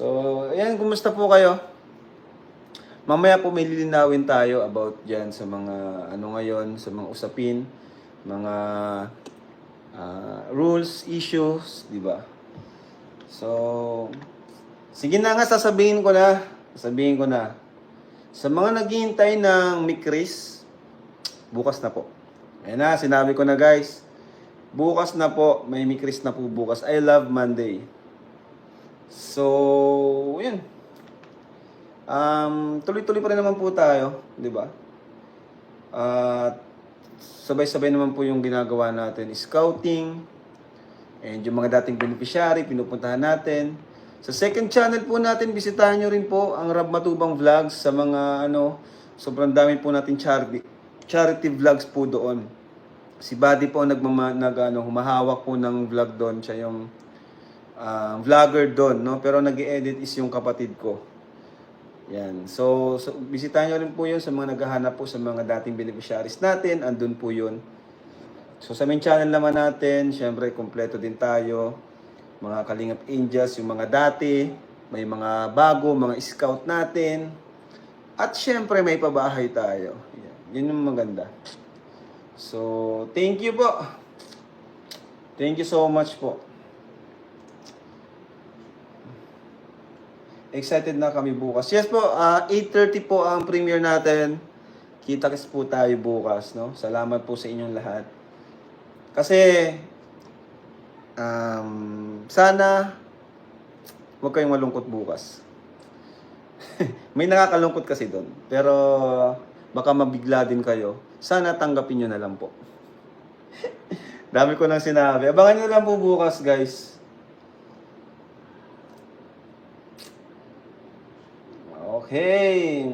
So, ayan, kumusta po kayo? Mamaya po may lilinawin tayo about dyan sa mga ano ngayon, sa mga usapin, mga ah, rules, issues, di ba? So, sige na nga, sasabihin ko na. Sasabihin ko na. Sa mga naghihintay ng Mikris, bukas na po. Ayan na, sinabi ko na guys. Bukas na po, may Mikris na po bukas. I love Monday. So, yun. Um, tuloy-tuloy pa rin naman po tayo, di ba? At sabay-sabay naman po yung ginagawa natin. Scouting, and yung mga dating beneficiary, pinupuntahan natin. Sa second channel po natin, bisitahan nyo rin po ang Rab Matubang Vlogs sa mga ano, sobrang dami po natin charity, charity vlogs po doon. Si Buddy po nagmama, nag, ano, humahawak po ng vlog doon. Siya yung ah, vlogger doon, no? Pero nag edit is yung kapatid ko. Yan. So, so bisitahan nyo rin po yun sa mga naghahanap po sa mga dating beneficiaries natin. Andun po yun. So sa main channel naman natin, syempre kompleto din tayo. Mga Kalingap Angels, yung mga dati, may mga bago, mga scout natin. At syempre may pabahay tayo. Yan. Yun yung maganda. So, thank you po. Thank you so much po. Excited na kami bukas. Yes po, ah, 8.30 po ang premiere natin. Kita-kits po tayo bukas, no? Salamat po sa inyong lahat. Kasi, um, sana, huwag kayong malungkot bukas. May nakakalungkot kasi doon. Pero, baka mabigla din kayo. Sana tanggapin nyo na lang po. Dami ko nang sinabi. Abangan nyo lang po bukas, guys. Okay.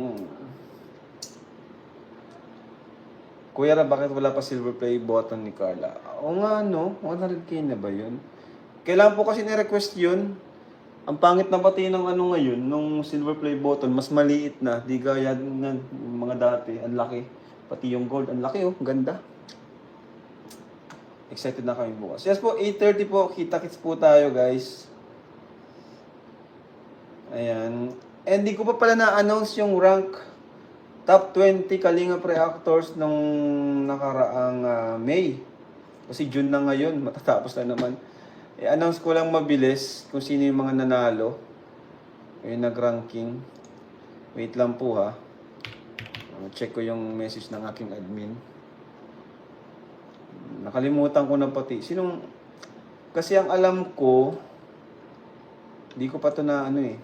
Kuya Ra, bakit wala pa silver play button ni Carla? O nga, no? 100k na ba yun? Kailangan po kasi ni-request yun. Ang pangit na pati ng ano ngayon, nung silver play button, mas maliit na. Di gaya ng mga dati. Ang laki. Pati yung gold, ang laki oh. Ganda. Excited na kami bukas. Yes po, 8.30 po. Kita-kits po tayo, guys. Ayan. And di ko pa pala na-announce yung rank top 20 Kalinga Pre-Actors nung nakaraang ah, May. Kasi June na ngayon, matatapos na naman. I-announce ko lang mabilis kung sino yung mga nanalo. Yung nag-ranking. Wait lang po ha. Ah, check ko yung message ng aking admin. Nakalimutan ko na pati. Sinong... Kasi ang alam ko, di ko pa to na ano eh.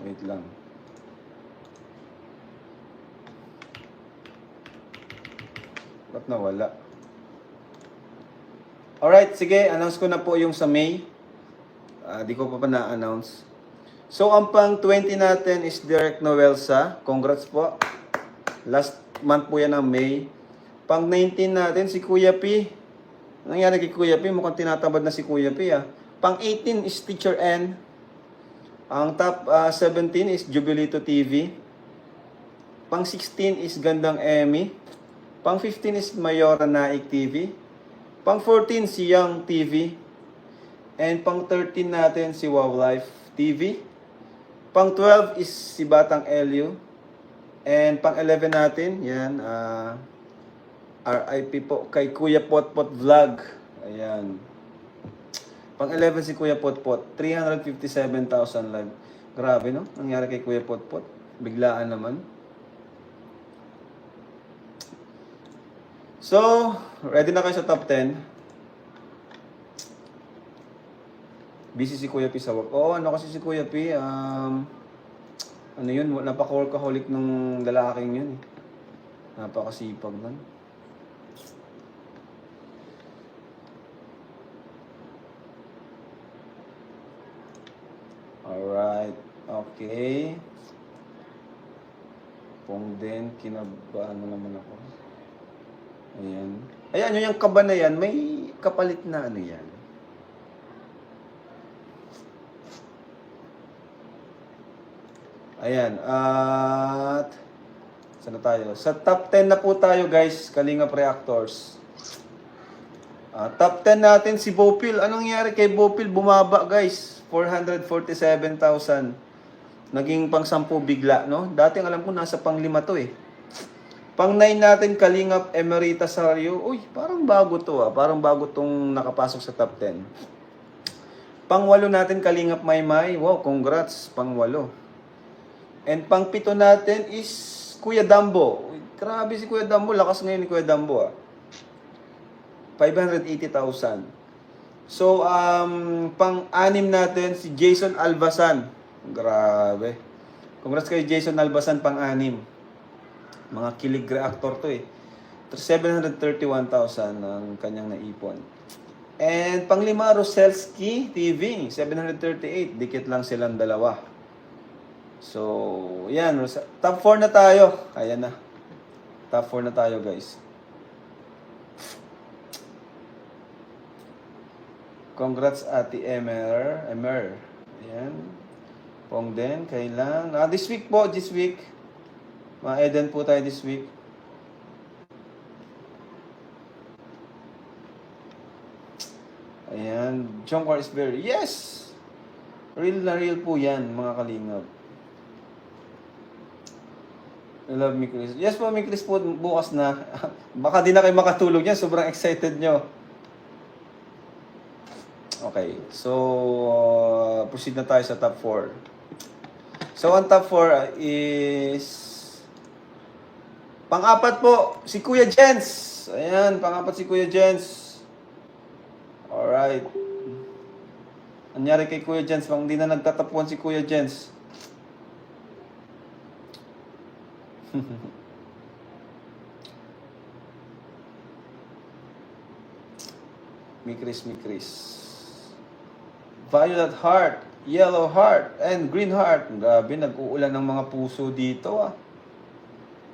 Wait lang. Ba't nawala? Alright, sige. Announce ko na po yung sa May. Ah, di ko pa pa na-announce. So, ang pang 20 natin is Derek Noelsa. Congrats po. Last month po yan ng May. Pang 19 natin, si Kuya P. Nangyari kay Kuya P? Mukhang tinatabad na si Kuya P ah. Pang 18 is Teacher N. Ang top ah, 17 is Jubilito TV. Pang 16 is Gandang Emmy. Pang 15 is Mayora Naik TV. Pang 14 si Young TV. And pang 13 natin si Wow Life TV. Pang 12 is si Batang Elio. And pang 11 natin, yan, ah RIP po kay Kuya Potpot Vlog. Ayan. Pang 11 si Kuya Potpot, 357,000 live. Grabe, no? Nangyari kay Kuya Potpot. Biglaan naman. So, ready na kayo sa top 10? Busy si Kuya P sa work. Oo, ano kasi si Kuya P, um, ano yun, napaka-workaholic ng lalaking yun. eh. Napakasipag nun. Alright. Okay. Pong din, kinabahan mo naman ako. Ayan. Ayan, yung kaba na yan, may kapalit na ano yan. Ayan, at saan na tayo? Sa top 10 na po tayo guys, Kalinga Reactors. Ah, top 10 natin si Bopil. Anong nangyari kay Bopil? Bumaba guys. 447,000. Naging pang 10 bigla, no? Dating alam ko nasa pang 5 to eh. Pang 9 natin, Kalingap Emerita Sario. Uy, parang bago to ah. Parang bago tong nakapasok sa top 10. Pang 8 natin, Kalingap Maymay. Wow, congrats. Pang 8. And pang 7 natin is Kuya Dambo. Grabe si Kuya Dambo. Lakas ngayon ni Kuya Dambo ah. 580,000. So, um, pang-anim natin, si Jason Albasan. Grabe. Congrats kay Jason Albasan, pang-anim. Mga kilig reactor to eh. 731,000 ang kanyang naipon. And panglima, Roselski TV, 738. Dikit lang silang dalawa. So, yan. Top 4 na tayo. Ayan na. Top 4 na tayo, guys. Congrats Ate Emer. Emer. Ayan. Pong din, kailan. Ah, this week po, this week. Mga Eden po tayo this week. Ayan. Jongkar is very, yes! Real na real po yan, mga kalingap. I love me, Chris. Yes po, mi Chris po, bukas na. Baka di na kayo makatulog yan, sobrang excited nyo. Okay, so uh, proceed na tayo sa top 4. So ang top 4 is pang-apat po si Kuya Jens. Ayan, pang-apat si Kuya Jens. Alright. Anyari kay Kuya Jens, pang hindi na nagtatapuan si Kuya Jens. Mi Chris, mi Chris. Violet Heart, Yellow Heart, and Green Heart. Grabe, nag-uulan ng mga puso dito ah.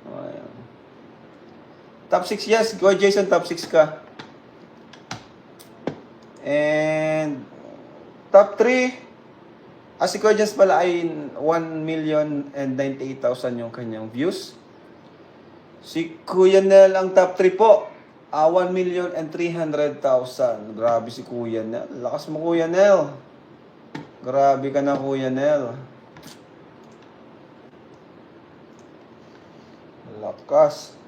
Ayan. Top 6, yes. Go Jason, top 6 ka. And top 3, as si Kuya Jens pala ay 1 million and 98,000 yung kanyang views. Si Kuya Nel ang top 3 po. Ah, 1 million and 300,000. Grabe si Kuya Nel. Lakas mo Kuya Nel. Grabe ka na Kuya Nel. Lakas.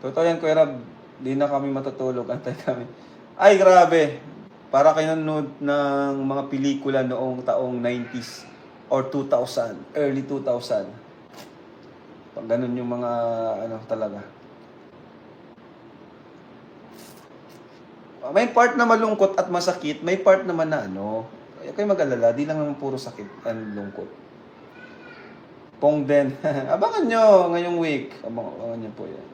Totoo yan, Kuya Rab. Di na kami matutulog. Antay kami. Ay, grabe. Para kayo nanonood ng mga pelikula noong taong 90s or 2000, early 2000. Pag ganun yung mga ano talaga. Ah, May part na malungkot at masakit, may part naman na ano. Kayo mag-alala, di lang naman puro sakit and lungkot. Pong din. abangan nyo ngayong week. Abang, abangan nyo po yan.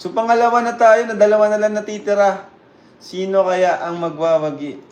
So pangalawa na tayo, na dalawa na lang natitira. Sino kaya ang magwawagi?